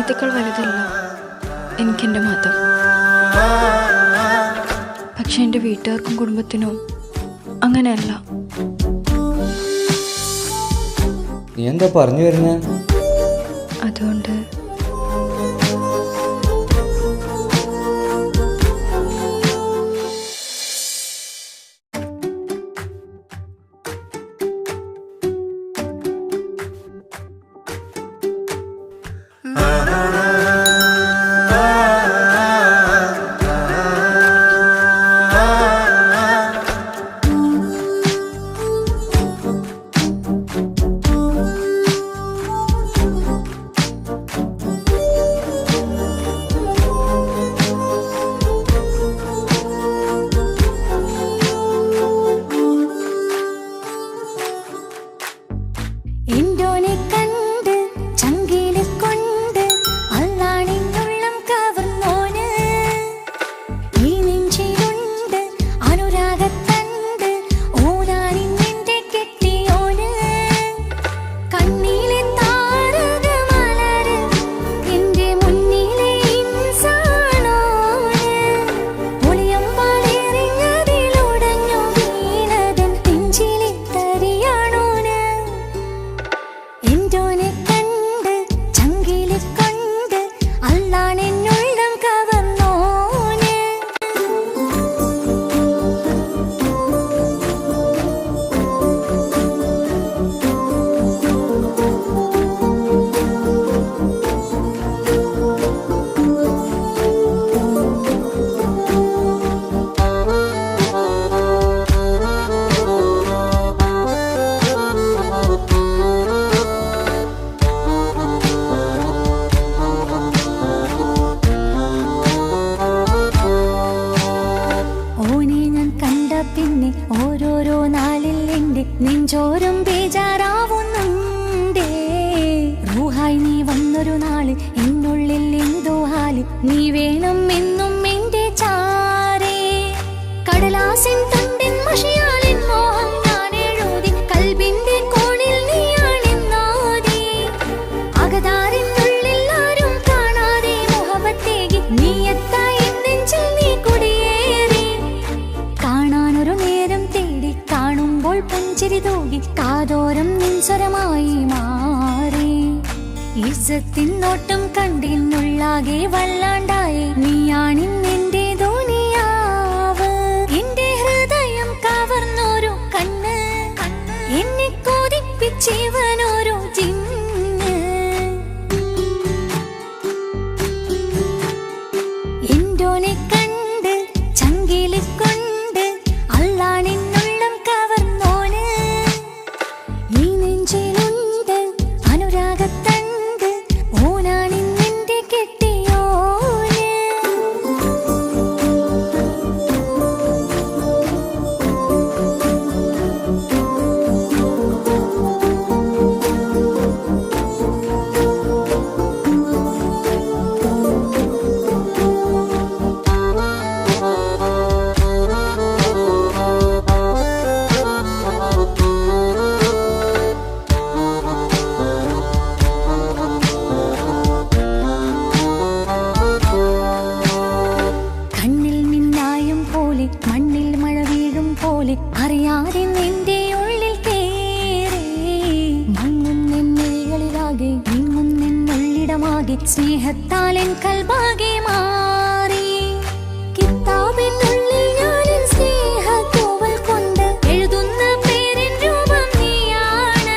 പ്രണയത്തേക്കാൾ വലുതല്ല. എനിക്കെന്റെ മതം. പക്ഷെ എന്റെ വീട്ടുകാർക്കും കുടുംബത്തിനും അങ്ങനെയല്ല. നീ എന്താ പറഞ്ഞു വരുന്നേ? അതുകൊണ്ട് വന്നൊരു നാൾ എന്നുള്ളിൽ എന്തോ ഹാൽ. നീ വേണം എന്നും എന്റെ ചാരേ. കടലാസിൻ തണ്ടിൻ മഷിയാലിൻ ഈസത്തിൻ നോട്ടം കണ്ടിന്നുള്ളാകെ വല്ലാണ്ടായി നീയാണിന്നെന്റെ ധോനിയാവ്. എന്റെ ഹൃദയം കവർന്നോരു കണ്ണ്. എന്നെ കൊതിപ്പിച്ചിവനോരു ജിന്ന് സ്നേഹത്താൽ എൻ കൽബാകെ മാറി. കിത്താബിനുള്ളിൽ ഞാനെൻ സ്നേഹത്തൂവൽ കൊണ്ട് എഴുതുന്ന പേരിൻ രൂപം നീയാണ്.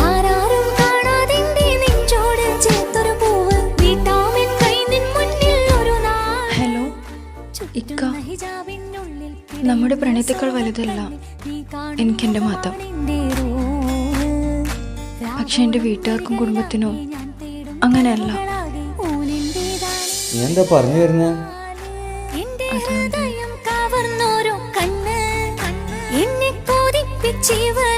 ആരാരും കാണാതെ നെഞ്ചോട് ചേർത്തൊരു പൂവ്. വീട്ടാമെൻ കൈ നിൻ മുന്നിൽ ഒരു നാൾ. ഹലോ ഇക്ക. നമ്മുടെ പ്രണയത്തേക്കാൾ വലുതല്ല. എനിക്കെന്റെ മതം. പക്ഷെ എന്റെ വീട്ടുകാർക്കും കുടുംബത്തിനും അങ്ങനെയല്ല. നീ എന്താ പറഞ്ഞു വരുന്നേ? കവർന്നോരോ കണ്ണ് എന്നെ കൊതിപ്പിച്ചിവനോരോ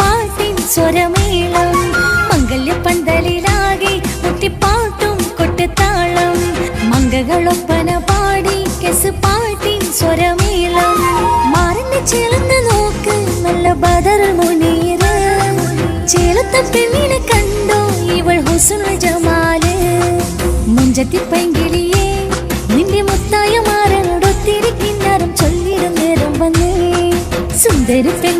പാട്ടിൻ സ്വരമേളം മംഗല്യ പന്തലിലാകെ മുട്ടിപ്പാട്ടും കൊട്ടുതാളം മംഗകളൊപ്പന പാടി കെസ് പാട്ടിൻ സ്വരമേളം. മാറിന്റെ ചേർന്ന് നോക്ക് നല്ല ബദർ മുനീര് ചേലത്തെ പെണ്ണിനെ കണ്ടോ ഇവൾ ഹുസുന ജമാൽ. മുഞ്ചത്തി പൈങ്കിളിയേ നിന്റെ മുത്തായ മാറനോടൊത്തിരി കിന്നാരം ചൊല്ലിടുന്നേരം വന്നേ. സുന്ദരി പെൺകൊടിയേ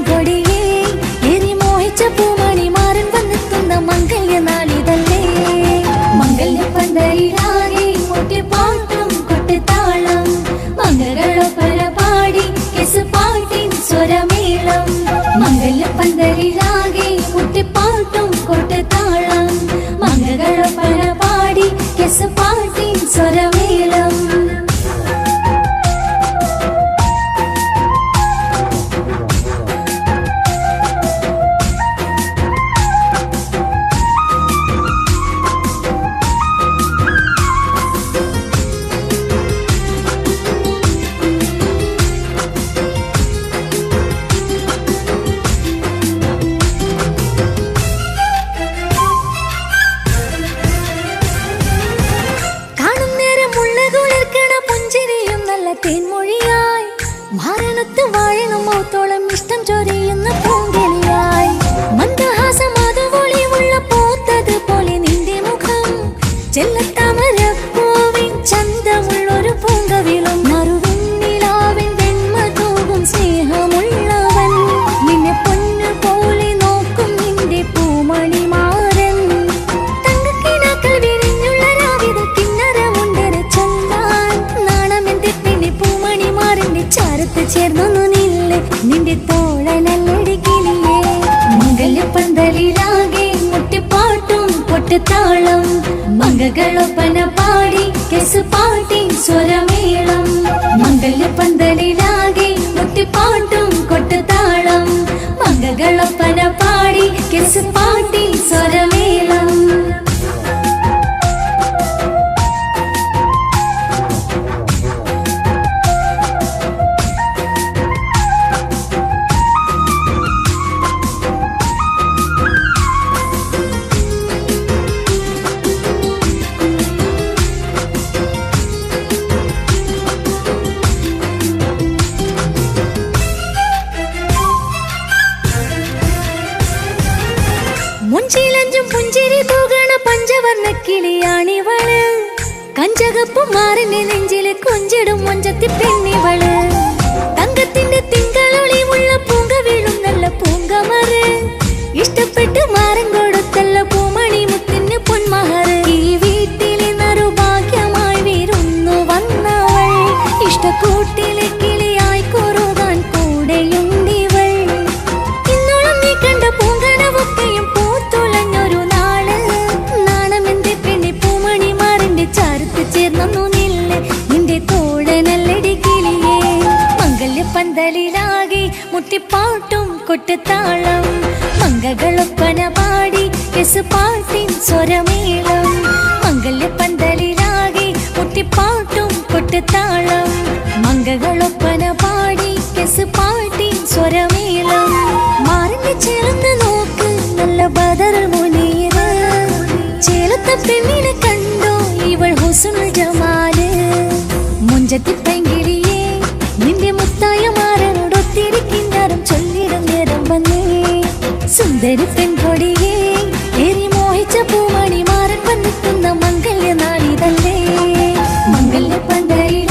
തേൻമൊഴിയായി. മരണത്ത് വാഴണം മൗത്തോളം ഇഷ്ടം ചൊരിയുന്ന പൂങ്കിളിയായി മംഗകളൊപ്പന പാടി കെസ് പാട്ടി സ്വരമേളം. മംഗല്യ പന്തലിലാകെ മുട്ടിപ്പാട്ടും കൊട്ടുതാളം. മംഗകളൊപ്പന പാടി കെസ് പാട്ടി മുഞ്ചിലഞ്ചും പുഞ്ചിരി തൂകണ പഞ്ചവർണ കിളിയാണിവൾ. കഞ്ചകപ്പു മാറിന്റെ നെഞ്ചിൽ കൊഞ്ചിടും മൊഞ്ചത്തി പെണ്ണിവൾ. തങ്കത്തിന്റെ തിങ്കളൊളിവുള്ള പൂങ്ക വീഴും നല്ല പൂങ്കമറ് ഇഷ്ടപ്പെട്ട് മാറൻ പന്തലിലാകെ മുട്ടിപ്പാട്ടും കൊട്ടുതാളം മംഗകളൊപ്പന പാടി എസ് പാട്ടിൻ സ്വരമേളം. മംഗല്യ പന്തലിലാകെ മുട്ടിപ്പാട്ടും കൊട്ടുതാളം മംഗകളൊപ്പന പാടി എസ് പാട്ടിൻ സ്വരമേളം. മാറിന്റെ ചേർന്ന് നോക്ക് നല്ല ബദർ മുനീര് ചേലത്തെ പെണ്ണിനെ സുന്ദരി പെൺകൊടിയേ ഏറി മോഹിച്ച പൂമണി മാറി വന്നെത്തുന്ന മംഗല്യ നാളിതല്ലേ? മംഗല്യ പന്തയിൽ